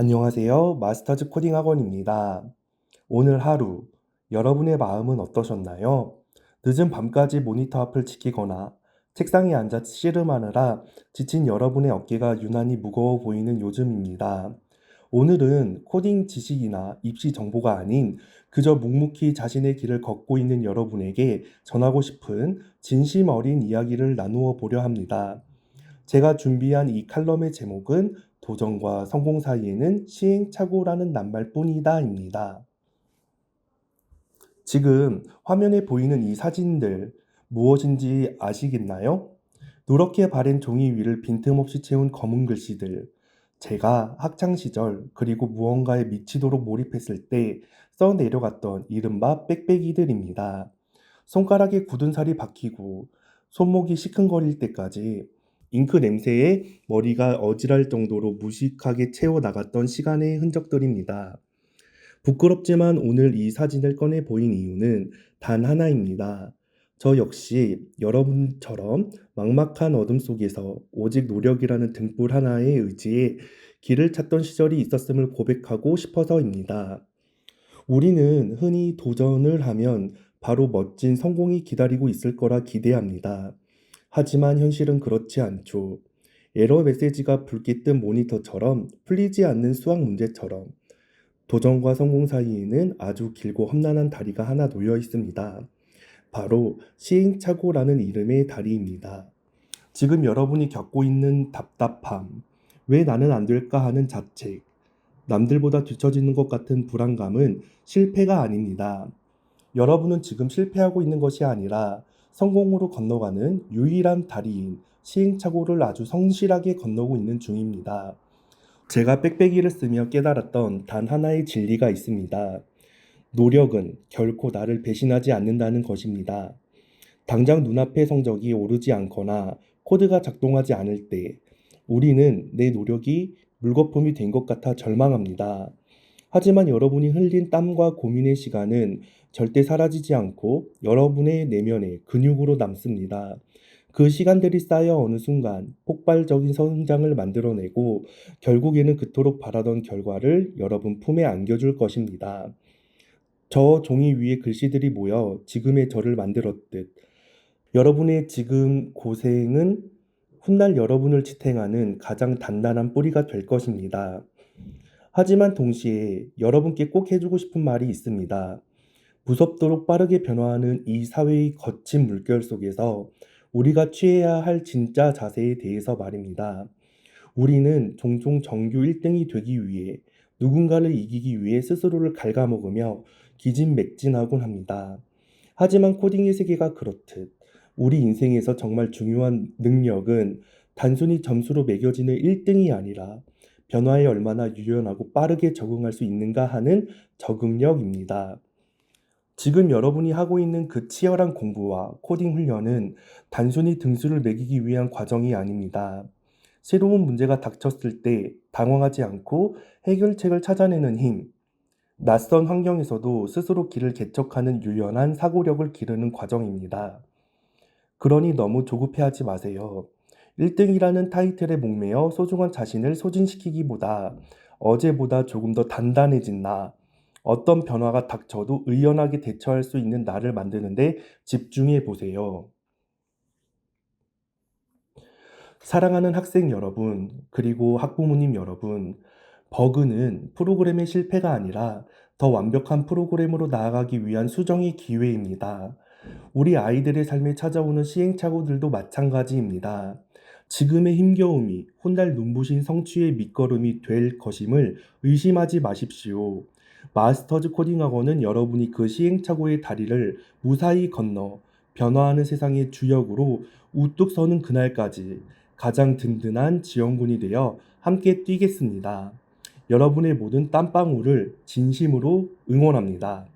안녕하세요. 마스터즈 코딩 학원입니다. 오늘 하루 여러분의 마음은 어떠셨나요? 늦은 밤까지 모니터 앞을 지키거나 책상에 앉아 씨름하느라 지친 여러분의 어깨가 유난히 무거워 보이는 요즘입니다. 오늘은 코딩 지식이나 입시 정보가 아닌 그저 묵묵히 자신의 길을 걷고 있는 여러분에게 전하고 싶은 진심 어린 이야기를 나누어 보려 합니다. 제가 준비한 이 칼럼의 제목은 도전과 성공 사이에는 시행착오라는 낱말뿐이다입니다. 지금 화면에 보이는 이 사진들 무엇인지 아시겠나요? 누렇게 바랜 종이 위를 빈틈없이 채운 검은 글씨들. 제가 학창 시절 그리고 무언가에 미치도록 몰입했을 때 써 내려갔던 이른바 빽빽이들입니다. 손가락에 굳은 살이 박히고 손목이 시큰거릴 때까지 잉크 냄새에 머리가 어지랄 정도로 무식하게 채워 나갔던 시간의 흔적들입니다. 부끄럽지만 오늘 이 사진을 꺼내 보인 이유는 단 하나입니다. 저 역시 여러분처럼 막막한 어둠 속에서 오직 노력이라는 등불 하나에 의지해 길을 찾던 시절이 있었음을 고백하고 싶어서입니다. 우리는 흔히 도전을 하면 바로 멋진 성공이 기다리고 있을 거라 기대합니다. 하지만 현실은 그렇지 않죠. 에러 메시지가 붉게 뜬 모니터처럼 풀리지 않는 수학 문제처럼 도전과 성공 사이에는 아주 길고 험난한 다리가 하나 놓여 있습니다. 바로 시행착오라는 이름의 다리입니다. 지금 여러분이 겪고 있는 답답함, 왜 나는 안 될까 하는 자책, 남들보다 뒤처지는 것 같은 불안감은 실패가 아닙니다. 여러분은 지금 실패하고 있는 것이 아니라 성공으로 건너가는 유일한 다리인 시행착오를 아주 성실하게 건너고 있는 중입니다. 제가 빽빽이를 쓰며 깨달았던 단 하나의 진리가 있습니다. 노력은 결코 나를 배신하지 않는다는 것입니다. 당장 눈앞의 성적이 오르지 않거나 코드가 작동하지 않을 때 우리는 내 노력이 물거품이 된 것 같아 절망합니다. 하지만 여러분이 흘린 땀과 고민의 시간은 절대 사라지지 않고 여러분의 내면에 근육으로 남습니다. 그 시간들이 쌓여 어느 순간 폭발적인 성장을 만들어내고 결국에는 그토록 바라던 결과를 여러분 품에 안겨줄 것입니다. 저 종이 위에 글씨들이 모여 지금의 저를 만들었듯 여러분의 지금 고생은 훗날 여러분을 지탱하는 가장 단단한 뿌리가 될 것입니다. 하지만 동시에 여러분께 꼭 해주고 싶은 말이 있습니다. 무섭도록 빠르게 변화하는 이 사회의 거친 물결 속에서 우리가 취해야 할 진짜 자세에 대해서 말입니다. 우리는 종종 정규 1등이 되기 위해 누군가를 이기기 위해 스스로를 갉아먹으며 기진맥진하곤 합니다. 하지만 코딩의 세계가 그렇듯 우리 인생에서 정말 중요한 능력은 단순히 점수로 매겨지는 1등이 아니라 변화에 얼마나 유연하고 빠르게 적응할 수 있는가 하는 적응력입니다. 지금 여러분이 하고 있는 그 치열한 공부와 코딩 훈련은 단순히 등수를 매기기 위한 과정이 아닙니다. 새로운 문제가 닥쳤을 때 당황하지 않고 해결책을 찾아내는 힘, 낯선 환경에서도 스스로 길을 개척하는 유연한 사고력을 기르는 과정입니다. 그러니 너무 조급해하지 마세요. 1등이라는 타이틀에 목매어 소중한 자신을 소진시키기보다 어제보다 조금 더 단단해진 나, 어떤 변화가 닥쳐도 의연하게 대처할 수 있는 나를 만드는데 집중해 보세요. 사랑하는 학생 여러분, 그리고 학부모님 여러분, 버그는 프로그램의 실패가 아니라 더 완벽한 프로그램으로 나아가기 위한 수정의 기회입니다. 우리 아이들의 삶에 찾아오는 시행착오들도 마찬가지입니다. 지금의 힘겨움이 훗날 눈부신 성취의 밑거름이 될 것임을 의심하지 마십시오. 마스터즈 코딩 학원은 여러분이 그 시행착오의 다리를 무사히 건너 변화하는 세상의 주역으로 우뚝 서는 그날까지 가장 든든한 지원군이 되어 함께 뛰겠습니다. 여러분의 모든 땀방울을 진심으로 응원합니다.